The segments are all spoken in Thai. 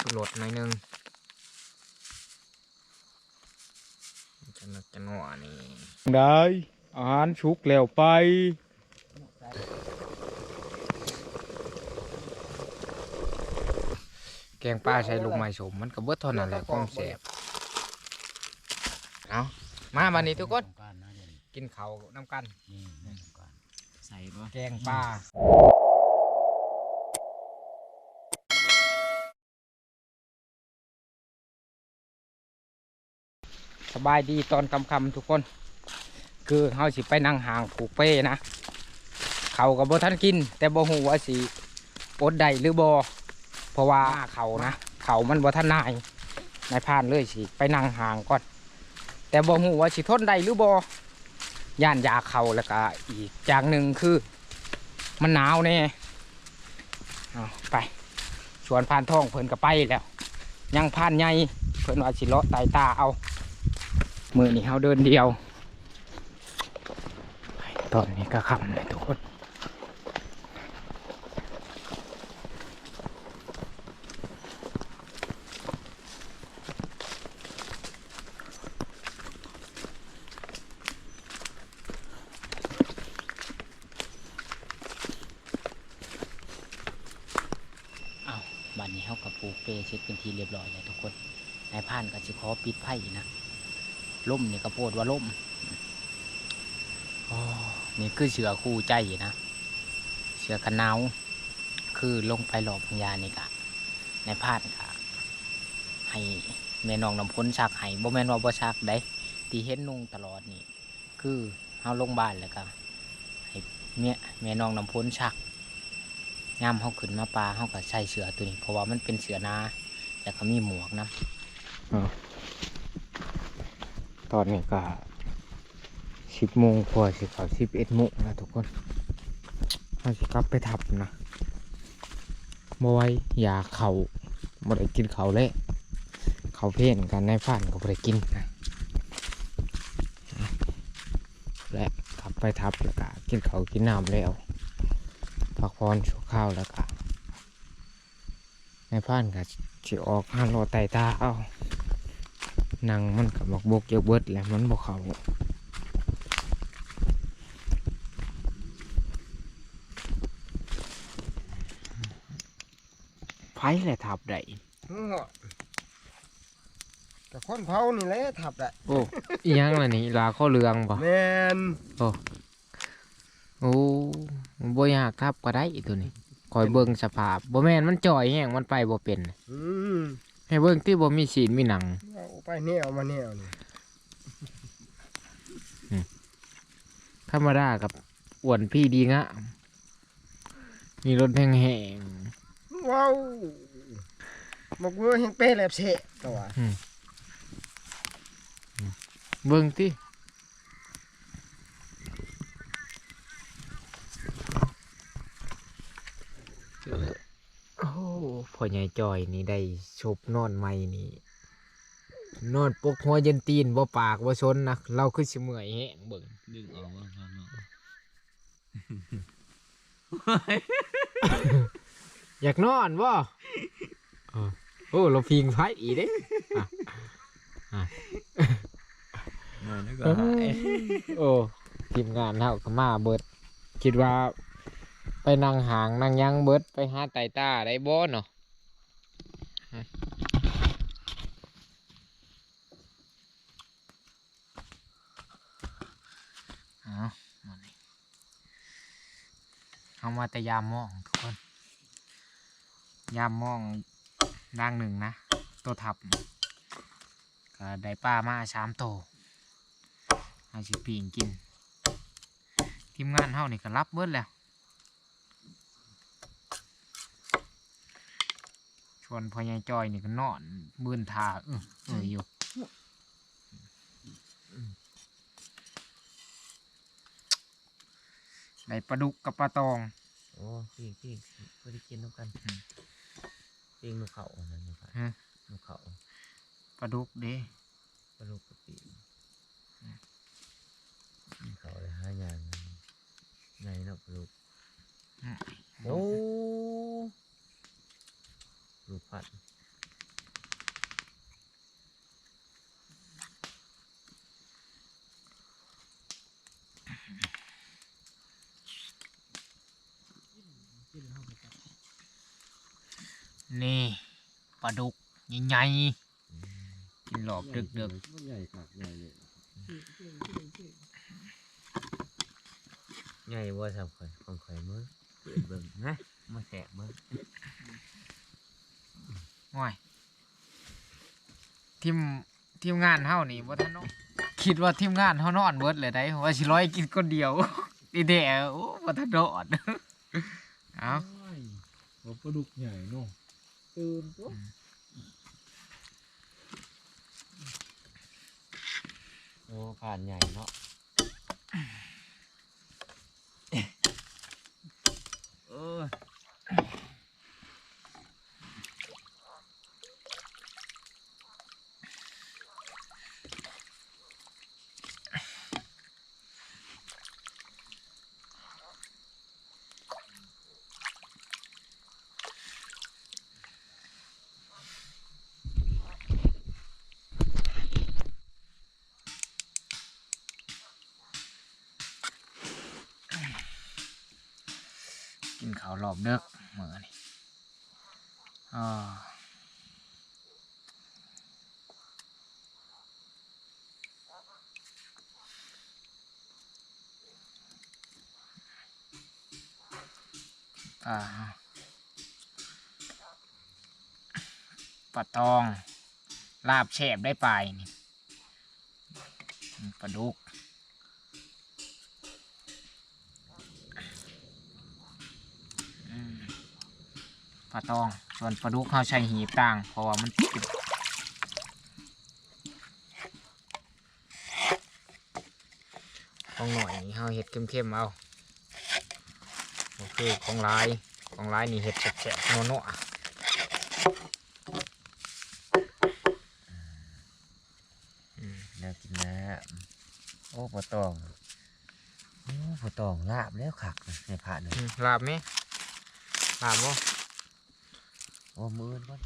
ชูรสหน่อยหนึงจะนักจะหนัวนี่ได้อาหารชุกแล้วไปแกงปลาใส่ลูกไม้สมมันก็เบิดเท่านั้นแหละความแซ่บเอามาบัดนี้ทุกคนการนะเดี๋ยวนี้กินข้าวน้ำกันนี่แม่ต้องการใส่ปะแกงปลา บายดีตอนคำๆทุกคน คือเฮาสิไปนั่งห่างปลูกเป้นะ เขากับบ่ทันกิน แต่บ่ฮู้ว่าสิอดไดหรือบ่เพราะว่าเขานะเขามันบ่ทันนายนายพานเลยสิไปนั่งห่างก่อน แต่บ่ฮู้ว่าสิทนไดหรือบ่ย่านยาเขาแล้วก็อีกอย่างหนึ่งคือ มันหนาวแน่ไปชวนพานท่องเพิ่นก็ไปแล้ว ยังพานใหญ่เพิ่นว่าสิเลาะไตตาเอา มือนี่เฮาเดินเดียวตอนนี้ก็ค่ำเลยทุกคนเอาบัดนี้เฮากับปูเปเช็ดเป็นทีเรียบร้อยแล้วทุกคนนายพานก็สิขอปิดไผ่นะ ล่มนี่ก็โพดว่าล่มอ๋อนี่คือเสือคู่ใจนะเสือกันหนาวคือลงไปหลอบพญานี่กะ ในพาดกะให้แม่น้องน้ำพ้นชักให้บ่แม่นว่าบ่ชักได้ที่เห็นนุ่งตลอดนี่ คือเฮาลงบ้านแล้วก็ให้เมียแม่น้องน้ำพ้นชักย่ามเฮาขึ้นมาปลาเฮาก็ใส่เสือตัวนี้ เพราะว่ามันเป็นเสือนาแล้วก็มีหมวกนะ ตอนนี้ก็สิบโมงกว่าสิเขาสิบเอ็ดโมงแล้วทุกคนเราสิกลับไปทับนะบไว้ยาเขาบ่ได้กินเขาเลยเขาเพ่นกันในฝันก็บ่ได้กินนะและกลับไปทับแล้วก็กินเขากินน้ำแล้วพักผ่อนชั่วข้าวแล้วก็ในฝันก็สิออกห้ารอไต่ตาเอา นังมันกับบอกบกเยอะเบิดแหละมันบอกเขาไผ่แหละทับได้แต่คนเผานี่แหละทับแหละโอ้อีหยังล่ะนี่ลาข้อเรืองบ่แมนโอ้บ่อยากทับก็ได้อีตัวนี้คอยเบิ่งสภาพบ่แม่นมันจ่อยแห้งมันไปบ่เป็นอืม ให้เบิ่งที่บ่มีศีลมีหนัง เอาไปแนวมาแนวนี่ธรรมดากับอ้วนพี่ดีงะ มีรถแห้งว้าวบอกว่าเฮงเป้แลบเสะตัวๆเบิ่งที่โอ้ พ่อใหญ่จอยนี่ได้ชบนอนใหม่นี่ นอนปกหัวเย็นตีนบ่ปากบ่ชนนะเราคือสิเมื่อยแฮงเบิ่งดึงออกว่าข้างนอกอยากนอนบ่เออโอ้เราพิงไฟอีกเด้หน่อยนึกโอ้ว่าหายโอ้ทีมงานเฮาก็มาเบิด คิดว่า ไปนั่งหางนั่งยังเบิดไปหาไต่ตาได้บ่เนาะ เอามานี่เอามาแต่ยามมองทุกคน ยามมองด่างหนึ่งนะ ตัวทับก็ได้ปลามาสามโตเอาสิปีงกิน ทีมงานเฮานี่ก็รับเบิดแล้ว ชวนพ่อใหญ่จอยนี่ก็นอนบืนทาเออเอออยู่ได้ปลาดุกกับปลาตอง โอ้พี่พี่ไม่ได้กินน้ำกันอืมปิ้งนกเขาอันนั้นนกเขาฮะนกเขาปลาดุกเด้ปลาลูกกะปินกเขาเลยห้าอย่างไงเนาะปลาลูกอืมโอ้ รูปปั้นนี่ปลาดุกใหญ่ๆกินหลอบดึกดึกใหญ่ขากใหญ่อยข่บ่สำคัญของข่อยมือเบิ่งนะมาแสบมือ งๆง่อยทีมทีมงานเฮานี่บ่ทันเนาะคิดว่าทีมงานเฮานอนเบิดเลยได้ว่าสิร้อยกินคนเดียวดีแด่โอ้บ่ทันนอนเอาว่าปลาดุกใหญ่เนาะตื่นตัวโอ้ผ่านใหญ่เนาะ กินข้ารอบเดึกมื้อนี้อ่าอ่าปลาตอง ลาบแฉบได้ไปนี่ปลาดุก ปลาตอง ส่วนปลาดุกเขาใช้หีบต่าง เพราะว่ามันเป็นของหน่อยนี่เขาเห็ดเข้มๆเอาก็คือของลายของลายนี่เห็ดแฉะๆนัวแนวกินน้ำโอ้ปลาตอง โอ้ปลาตองลาบแล้วคักเลยในผ่านเลยๆอืมลาบไหมลาบบ่โอ้มือนก่อน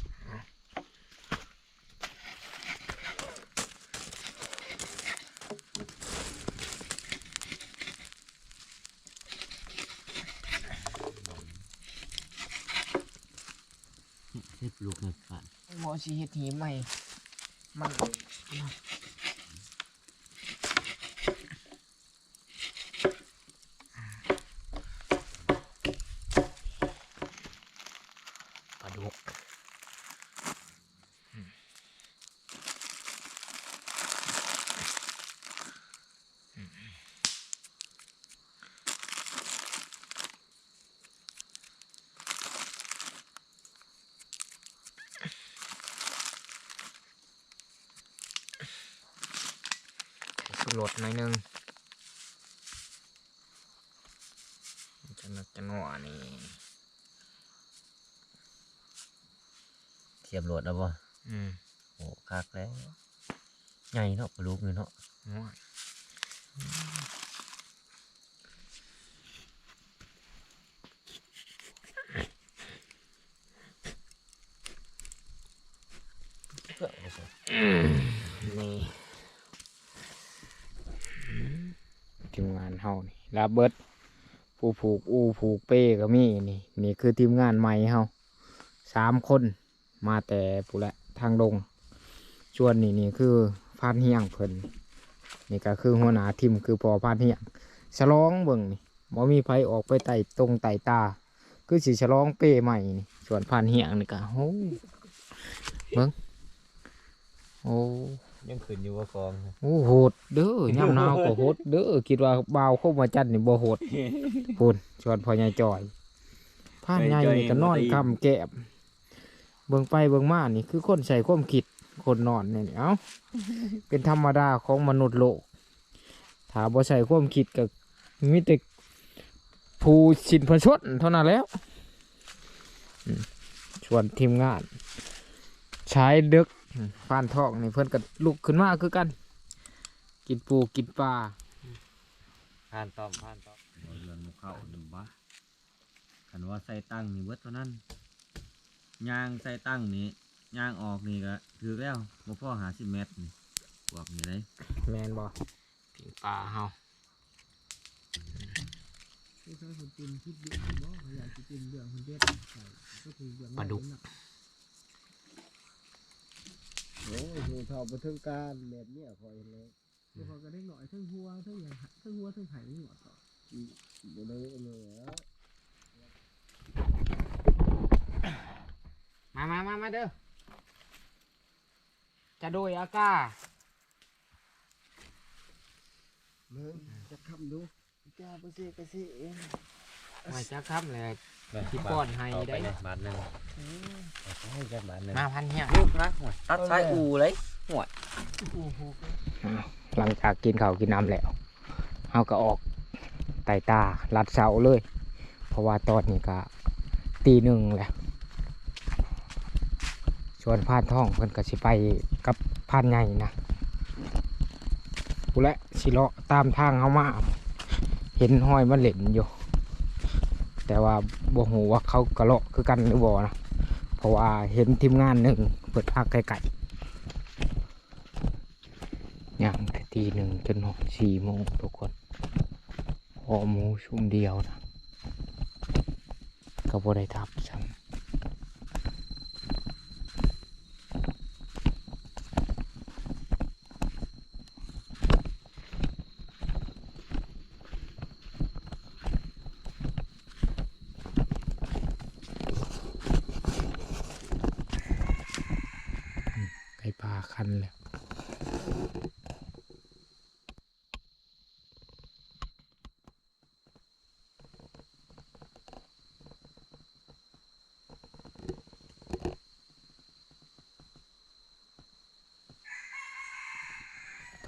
เฮ็ดลูกในฝันหมอสีเห็ดหีบใหม่มัน สุรสหน่อยหนึงจะนักจะหนัวนี่เทียบโหลดแล้วบ่อืมโอ้คักแล้วใหญ่เนาะปลาลูกนี่เนาะ หนัวนี่ทีมงาน เฮานี่ลาเบิดผู้ผูกอูผูกเป้ก็มีนี่ นี่คือทีมงานใหม่เฮาสามคนมาแต่ปุระทางลงชวนนี่นี่คือพานเฮียงเพิ่นนี่ก็คือหัวหน้าทีมคือพอพานเฮียงฉลองเบิ่งนี่บ่มีไผออกไปไต่ตรงไต่ตา คือสิฉลองเป้ใหม่นี่ส่วนพานเฮียงนี่ก็โอ้เบิ่งโอ้ ยังขึ้นอยู่ว่าฟองโอ้โหดเด้อย่ำหนาวก็โหดเด้อคิดว่าบ่าวเข้ามาจันนี่บ่โหดพูนชวนพ่อใหญ่จอยผ่านใหญ่นี่ก็นอนคำแกบเบิ่งไปเบิ่งมานี่คือคนใส่ความคิดคนนอนเนี่ยเอ้าเป็นธรรมดาของมนุษย์โลกถ้าบ่ใส่ความคิดก็มีแต่ผู้สินพชนเท่านั้นแล้วอืมชวนทีมงาน ใช้ดึก ฟานทอกนี่เพื่อนก็ลุกขึ้นมาคือกัน กินปูกินปลาผ่านตอมผ่านตอมเรือนหมูเข้าหนึ่งบะคันว่าใส่ตั้งนี่เบิดเท่านั้นยางใส่ตั้งนี่ยางออกนี่ก็ถือแล้วบ่พอหาสิเมตรนี่พวกนี่เลยแมนบอกินปลาเฮาปลาดุก อ้ยหูเท่าบ่ถึงการแบบเนี้ยคอยเลยเดี๋ยวพอก็ได้หน่อยทั้งหัวทั้งอย่างทั้งหัวทั้งไข่นี่หมดต่อบ่ได้เลยแล้วมามามามาเด้อ จะโดยอากาเบิ่งจะคำดูจ้าบ่สิกะสิเองไม่จะครับเลย ที่ป้อนให้ได้บาทหนึงให้กันบาทหนึงมาพันเฮียลูกนะตัดสายอูเลยหลังจากกินข้าวกินน้ำแล้วเฮาก็ออกไต่ตาลัดเสาเลย เพราะว่าตอนนี้ก็ตีหนึ่งแหละชวนพานท่องเพิ่นก็สิไปกับพานใหญ่นะกูและสิเลาะตามทางเฮามา เห็นห้อยมันเหล่นอยู่ แต่ว่าบ่หูว่าเขากระเลาะคือกันหรือบ่นะเพราะว่าเห็นทีมงานหนึ่งเปิดภาคไก่ๆย่างแต่ตีหนึ่งจนหกสี่โมงทุกคนพอหมูชุ่มเดียวนะก็บ่ได้ทับซ้ำไก่ปลาคันแล้ว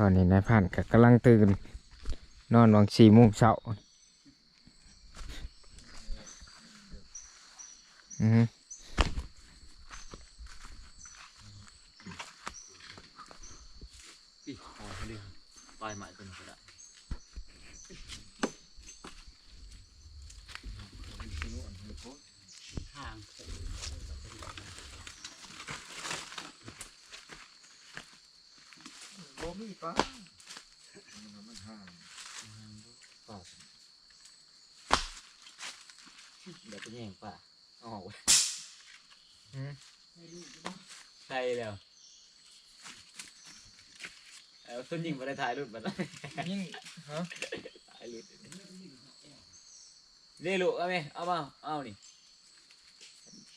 ตอ นนี้นายพันก็กำลังตื่น นอนวังสี่โมงเช้าอือฮึอีอ๋อเรื่องปลายใหม่เป็นกระดาษ ทาง บ่มีปลามันห่างป่าเดี๋ยวไปแย่งป่าอ๋อเว้ยใช่แล้วเอาต้นยิงมาได้ถ่ายรูปมาได้ยิงฮะถ่ายรูปนี่ลูกเอาไหมเอามาเอานี่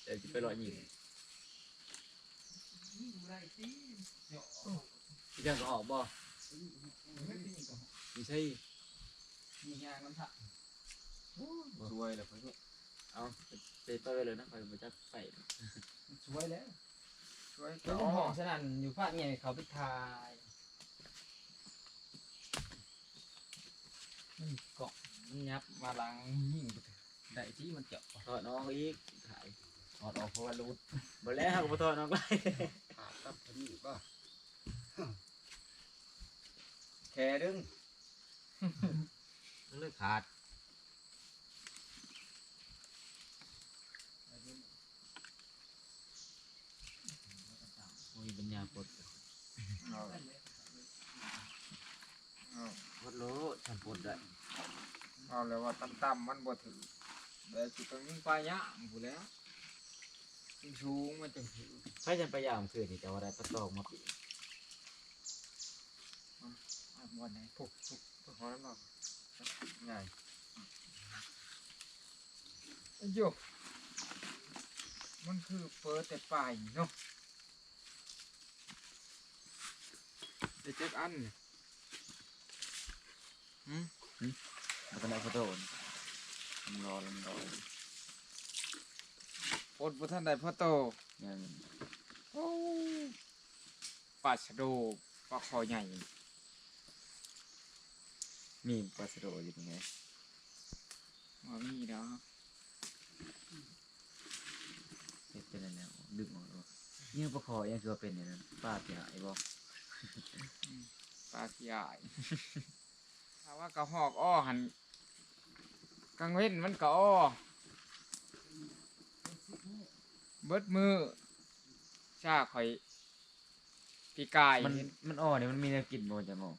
เดี๋ยวจะไปรอยิง พี่จังก็ออกบ่ไม่ใช่มีงานน้ำผักสวยแล้วเพื่อนเอาไปไปไปเลยนะไปมาจักไปช่วยแล้วช่วยก็ก็ห้องสนั่นอยู่ภาคไงเขาไปทายมันเกาะมันยับมาลังยิ่งไปเถอะได้ที่มันเจาะถอดน้องอีกถ่ายถอดออกเพราะว่ารูดบ่แล้วก็บ่ถอดน้องไล่ขาดกับพอดีป่ะ แค่ดึงเลือกขาดโอ้ยปัญญาปลดเอาเอาปลดโลดฉันปลดได้เอาแล้วว่าต่ำๆมันบ่ถือแต่สิต้องยิ่งปลายะผู้แล้วยิ่งสูงมันจะถือให้ฉันพยายามคืนนี่แต่ว่าได้ประตองมาปีอะ วันไหนพุกพุกพุกหอน้ำนักง่ายโยกมันคือเปิดแต่ปลายเนาะได้เจ็ดอันเนี่ยแล้วก็ได้ประตองลำรอลำรอปดบุท่านใดพ่อโตปลาชะโดปลาคอใหญ่ มีปลาสะโดอยู่ตรงไหนมามีเนาะเฮ็ดเป็นอะไรดึงออกแล้วยังประคอยังคือว่าเป็นอย่างนั้นป้าเสียหายบ่ปลาขี้อายถ้าว่ากระหอกอ้อหันกลางเว้นมันก็อ้อเบิดมือชาข่อยปีกายมันมันอ่อเนี่ยมันมีแนวกินบ่จะมอง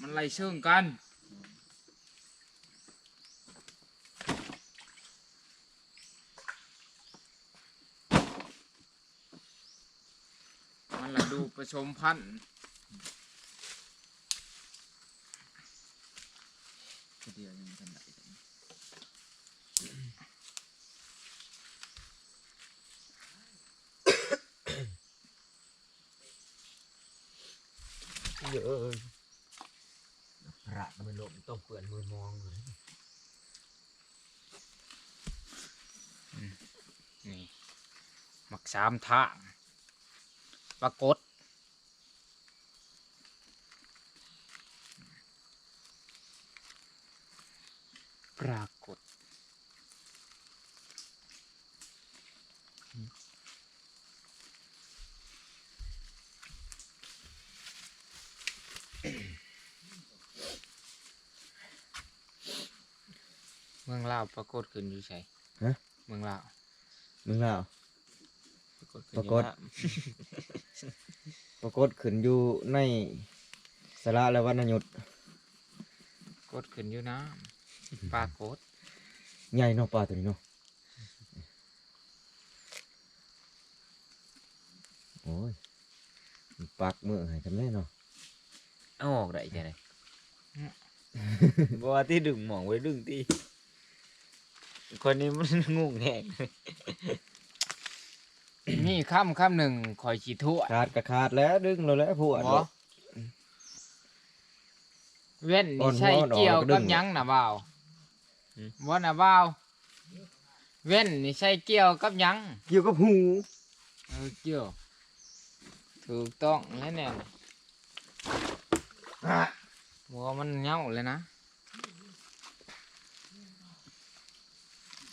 มันไล่เชิงกันมัน มันละดูผ สมพันธุ์เดียวยังทันได้เยอะพระมือลมต้องเปื่อนมือมองเลยนี่หมักสามทางปรากฏ ปรากฏ เมืองลาวปรากฏขึ้นอยู่ใช่ฮะ เมืองลาวมึงเล่าปรากฏขึ้นปรากฏอยู่น้ำปรากฏขึ้นอยู่ในสาระและวรรณยุทธ์กดขึ้นอยู่น้ำ ปลากดใหญ่เนาะปลาตัวนี้เนาะโอ้ยมันปักมือให้ทำไมเนาะเอาออกได้จังได๋บ่ว่าที่ดึงหมองไว้ดึงที่คนนี้มันงงแหงเลยนี่ค่ำค่ำหนึ่งคอยขีทั่วขาดก็ขาดแล้วดึงเราแล้วพวดหมอเว้นนี่ใช่เกี่ยวกับหยังนะบ่าว ว่านะบ่าวเว้นนี่ใช่เกี่ยวกับหยังเกี่ยวกับหูเออเกี่ยว ถูกต้องแล้วเนี่ยหัวมันเหงาเลยนะ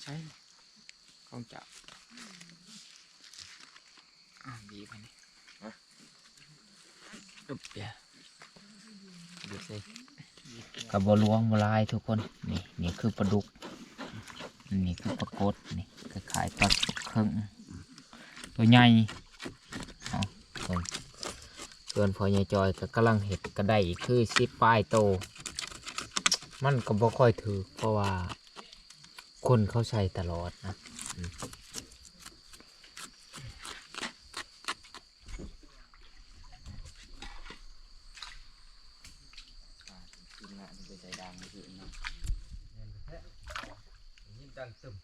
ใช่ของจับอะบีบไปนี่ตุ๊บเดี๋ยวดูสิ กับบลวงบลายทุกคน นี่นี่คือปลาดุก นี่คือปลากดนี่ก็ขายปลาเครื่องตัวใหญ่เอาเบิ่งส่วนพอใหญ่จอยก็กำลังเห็ดกระไดคือสิปลายโต มันก็บ่ค่อยถือเพราะว่าคนเขาใช้ตลอดนะ กินละมันจะใจดังขึ้นเนาะ ยินดังตึม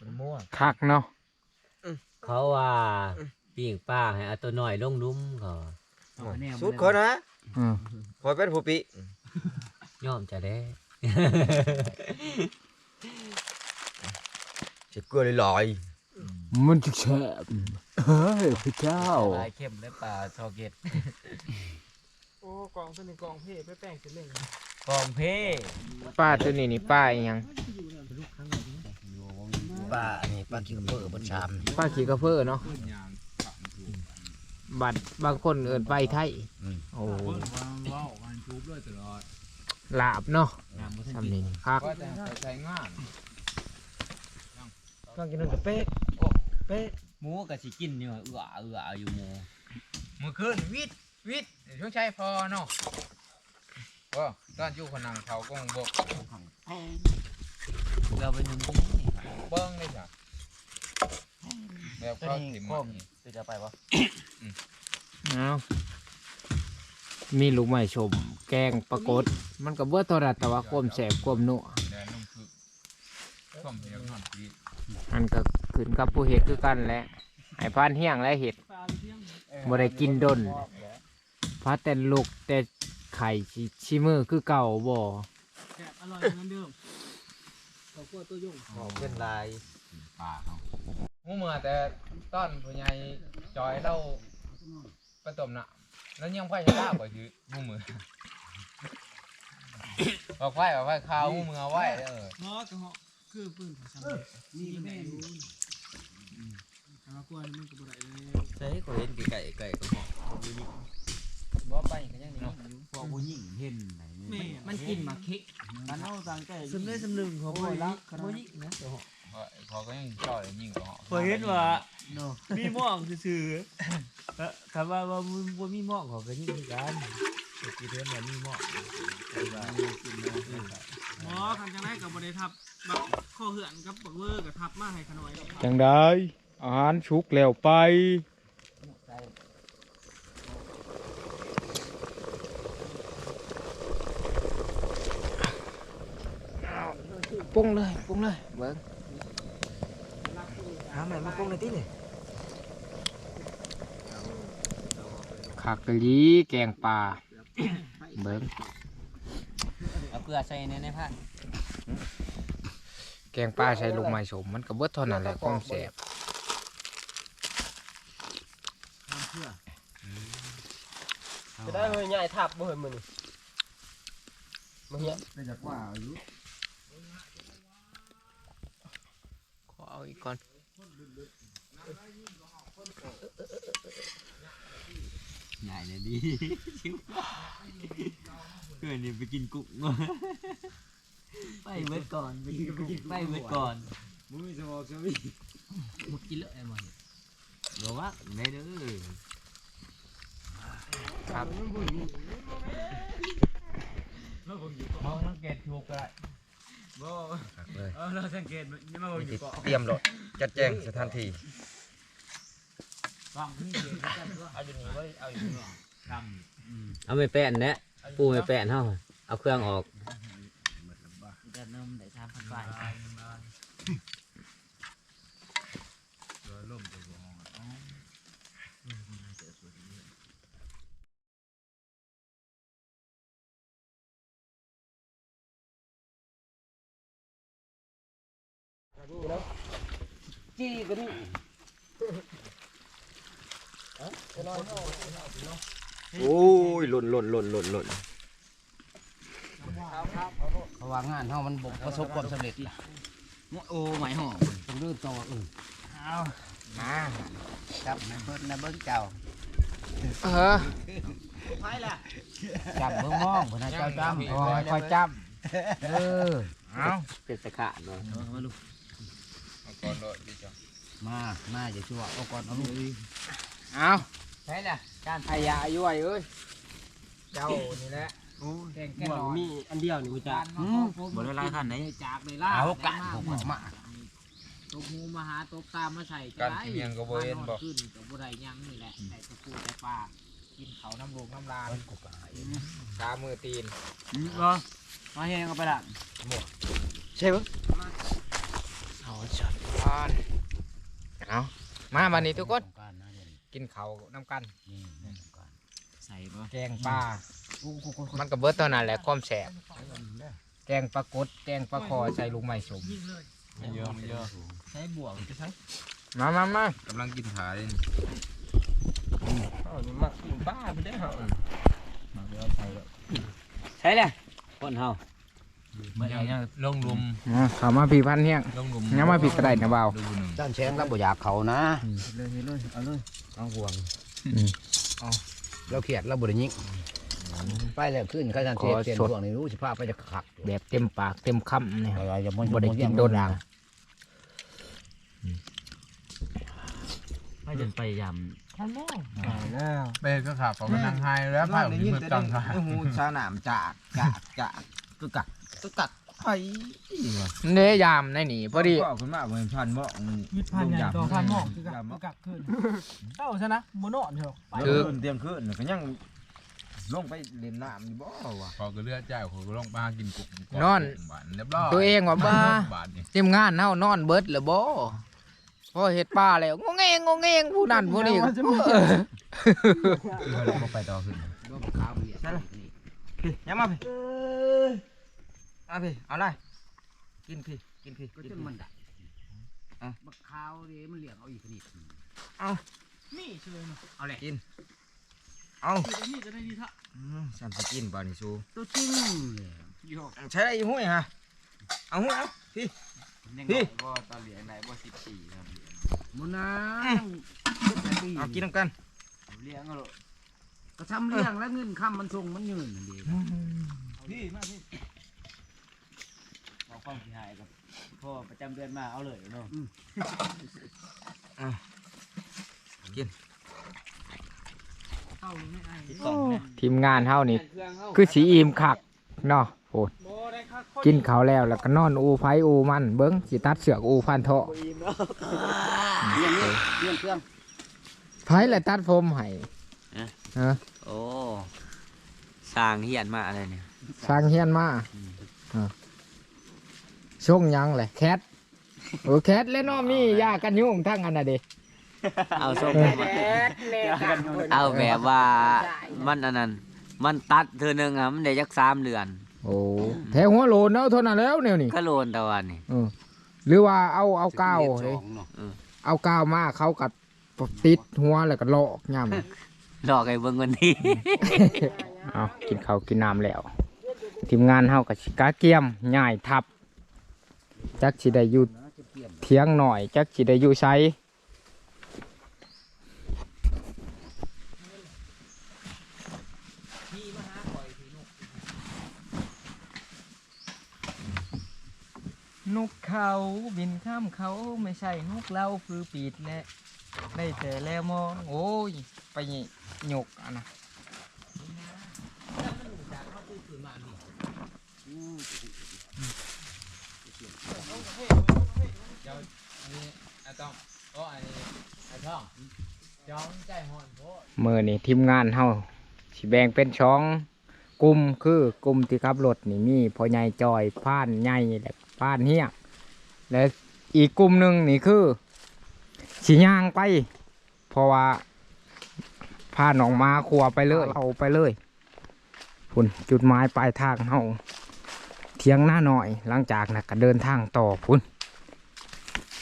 มันม่วงคักเนาะเขาว่าปีงป้าให้เอาตัวน้อยลงลุ่มเขาสุดคนนะอืมคอยเป็นผู้ปิยอมจะได้จะเกลือลอยมันจะแฉบเฮ้ยพระเจ้าลายเข้มและปลาทอเกตโอ้กองตัวนี้กองเพ่ไปแป้งเสร็จเลยกองเพ่ป้าตัวนี้นี่ป้าอีหยัง ปลาอันนี้ปลาคิงเปอร์บนชามป้าขี่กระเพื่อเนาะบัตรบางคนเอินไปไทยโอ้ลาบเนาะทำนี่คักก็จะใช้งานต้องกินนั่นกับเป๊ะเป๊ะหมูก็สิกินอยู่เอื้อเอื้ออยู่หมูมือคืนวิทย์วิทย์ช่วงใช้พอเนาะว่าตอนอยู่คนนังเขาก็งบกเราไปหนึ่งปุ้งนี่ เบิ้งเลยจ้ะแบบเขาถิ่มข้อมจะจะไปวะเอามีลูกไม้ชม แกงปรากฏ มันก็เบื่อตัวรัดแต่ว่าความแสบความนัวแดนนุ่มคือความเพียงนอนดีมันก็ขึ้นกับผู้เห็ดคือกันแหละไอ้พานเฮียงและเห็ดบ่ได้กินดนพาแต่ลูกแต่ไข่ชิชิมือคือเก่าบ่อร่อยเหมือนเดิมข้าวคั่วตัวยงหอมเป็นลายปลาเขามูเมื่อแต่ต้อนผู้ใหญ่จอยเราไปต้มน่ะ แล้วยังไฟจะลาบกว่าคือมูมือบอกไฟบอกไฟข้าวมูมือเอาไว้เออเนาะกระเหาะคือปืนของฉันนี่แม่รู้ข้าวคั่วนี่มันก็บ่ได้เลยใช่ก็เห็นไก่ไก่ก็หอม บ่ไปก็ยังนี่พวกผู้หญิงเห็นไหนแม่มันกินมาคิกมันเอาตังใจสำเร็จสำนึงเขาบ่รักบ่ยิงนะพอก็ยังจ่อยยิ่งกว่าพอเห็นว่ามีหม่องซื่อๆเอ่อคำว่าว่าบ่มีหม่องเขาก็ยิ่งคือกันแต่ที่เห็นว่ามีหม่องหมอคันจังไดก็บ่ได้ทับบักข้อเหือนกับบักเวอร์ก็ทับมาให้ขน่อยดอกจังได้อาหารชุกแล้วไป ปรุงเลยปรุงเลยเบิ้งหาใหม่มาปรุงในที่นี่ขักกะลีแกงปลาเบิ้งเอาเกลือใส่ในในผ้าแกงปลาใส่ลูกไม้สมมันก็เบิดเท่านั้นแหละความแสบจะได้เฮ้ยใหญ่ทับบ่เฮ้ยมื้อนี้มาเฮียเป็นจากว่าอายุ ขอ เอาอีกก่อนใหญ่เลยดิเพื่อนนี่ไปกินกุ้งไปเบิดก่อนไปกินกุ้งไปเบิดก่อนมึงมีสมองสมิบ่กินเลยไอ้บ่บอกว่าไหนเด้อครับมองสังเกตถูก ก็ได้เลยเออเราสังเกตมันมาบ่อยู่เกาะเตรียมรถจัดแจงสถานที่ฟังนี่เดี๋ยวกันก็เอาอยู่นี่ไว้เอาอยู่นี่ทเอาไม่แป้นแนะปูไม่แป้นเฮาเอาเครื่องออกจะนมได้3,000บาท จี้ก็นี่โอ้ยหล่นหล่นหล่นหล่นหล่นเพราะว่างานเฮามันบ่ประสบความสำเร็จล่ะโอ้หมายหอมต้องเดินต่อเออมาจับนะเบิ่งนะเบิ่งเจ้าเออจับเบิ่งมองเพิ่นให้เจ้าจำคอยคอยจับเออเอาเป็นตะขาเนาะมาลู กเอาก่อนโดดดิจ้ะมา มาอย่าชั่วเอาก่อนเอาลูกเอาใช่ล่ะจานไอ้ยาอายุไอ้เอ้ยเจ้านี่แหละแกงแค่หวันงอนมีอันเดียวนี่กูจะบ่ได้หลายคันไหนจากเลยล่ะเอากันผมเอามาตกงูมาหาตกตามมาใส่การที่เมียงก็บ่เห็นบ่ขึ้นกับบ่ได้ยังนี่แหละใส่ตะปูแต่ปลากินเขาน้ำลูกน้ำลานตามือตีนบ่มาแฮงเอาไปละใช่ปะ เอาช็อตก่อนเอามาวันนี้ทุกคนสงกรารนะเดี๋ยวนี้กินเขาวน้ำกันนี่แม่สงกรารใส่บ่แกงปลา มันก็เบิดเท่านั้นแหละความแสบแกงปลากดแกงปลาคอใส่ลูกไม้สมยิงเลยมันเยอะมันเยอะใช้บ่วงจะใช้มามามากำลังกินขาเลยอ๋อนี่มักกินบ้าไปได้อเฮาใช้เลยคนเฮา มันยังลงลุมอะเขามาพี่พันเฮียงลงลุมยังมาผิดกระไดนะเบาดูหนึ่งจานแชงแล้วบ่อยากเขานะเลยเลยเอาเลยเอาห่วงอืมเราเขียดเราบ่ได้ยิงไปแล้วขึ้นข้าจานเทเตียนห่วงนี่รู้สิพาไปจะขักแบบเต็มปากเต็มคำเนี่ยอะไรอย่าบ่บ่ได้กินโดนไม่จะไปยเป้ก็ขับเขานั่งไห้แล้วพาผมมือตังค่ะหูสนามจากจากจากกึกกั กกึกกักไผเนื้อยามในนี่พอดีก็ขึ้นมาเหมือนพันบ่ยึดพันใหญ่ต่อพันหมอกคือกับกับขึ้นเอ้าซะนะบ่นอนเถอะไปคือเตรียมขึ้นก็ยังลงไปเล่นน้ำนี่บ่วะพอก็เลือดใจเขาก็ลงมากินกุ้งบานเรียบร้อยตัวเองว่าบ้าบาทนี่ทีมงานเฮานอนเบิดหรือบ่พอเฮ็ดป้าแล้วงงเงงงงเงงผู้นั้นผู้นี้เออเราบ่ไปต่อขึ้นบ่ขาวเบียดนี่พี่ยังมาพี่ เอาพี่เอาไรกินพี่กินพี่ก็กินจนพี่มันได้บักขาวนี่มันเลี้ยงเอาอีกนิดนี่เชยเนาะเอาแหละเอาคือนี่จะได้ดีทะอืมฉันไปกินบ่านี่ซูตัวจริงเลยยี่ห้อใช้ได้อีหุ้ยฮะเอาหุ้ยเอาพี่พี่บ่ตอนเหลียงไหนบ่สิบสี่ครับมุนาเอากินน้ำกันเลี้ยงเอาลูกก็ทำเลี้ยงแล้วเงินคำมันส่งมันยืนนั่นเดีพี่มาพี่ เอาความสิหายกับพอประจำเดือนมาเอาเลยเนาะทีมงานเฮานี่คือสีอิ่มคักเนาะโอ้ยกินเขาวแล้วแล้วก็นอนอูไผอูมันเบิ้งสิตัดเสือกอูพันเถาะเรื่องนี้เรื่องเครื่องไผแหละตัดผมให้เออโอ้สร้างเฮียนมาอะไรเนี่ย สร้างเฮียนมาเออ ช่วงหยังแหละแคทโอ้แคทแล้วเนาะมียากันยุงทั้งอันน่ะเด้เอาส้มมาเอาแบบว่ามันอันนั้น มันตัดเธอหนึ่งอะมันได้จักสามเดือน โอ้แถวหัวโลนเอาเท่านั้นแล้วแนวนี้ก็โลนตะวันนี่เออหรือว่าเอาเอากาวสเฮ้ยองเนาะเอากาวมาเขากัดติดหัวแล้วก็ลอกย่ำหลอกไอ้เบิ่งวันนี้เอากินข้าวกินน้ำแล้ว ทีมงานเฮากับชิกาเกียมง่ายทับ จักสิได้อยู่เทียงหน่อย จักสิได้อยู่ไซนกเขาบินข้ามเขาไม่ใช่นกเราคือปีดและได้แต่แลมองโอ้ย ไปหยกอะนะ มือนี่ทีมงานเฮาสิแบ่งเป็นช่องกลุ่มคือกลุ่มที่ขับรถนี่มีพ่อใหญ่จอยผ่านใหญ่และผ่านเฮียและอีกกลุ่มหนึ่งนี่คือสิย่างไป เพราะว่าพาหนองมาขัวไปเลยเอาไปเลยพุ่นจุดหมายปลายทางเฮาเที่ยงหน้าหน่อย หลังจากนั้นก็เดินทางต่อพุ่น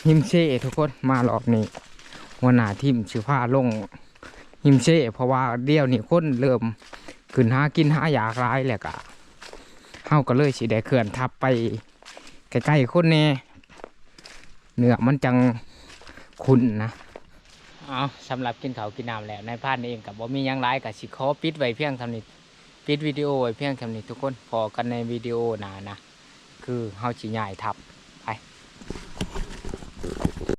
หิมเช่ทุกคนมารอบนี้หัวหน้าทีมชื่อผ้าลงหิมเช่เพราะว่าเดี๋ยวนี้คนเริ่มขึ้นหากินหาอยากร้ายแหละกะเฮาก็เลยสิได้เคลื่อนทับไปใกล้ๆคนแน่เนื้อมันจังขุนนะเอาสำหรับกินเขากินน้ำแล้วในพานเองกับว่ามียังไรกับสิขอปิดไว้เพียงท่านี้ปิดวิดีโอไว้เพียงท่านี้ทุกคนพอกันในวิดีโอหนานะ คือเฮาสิใหญ่ทับ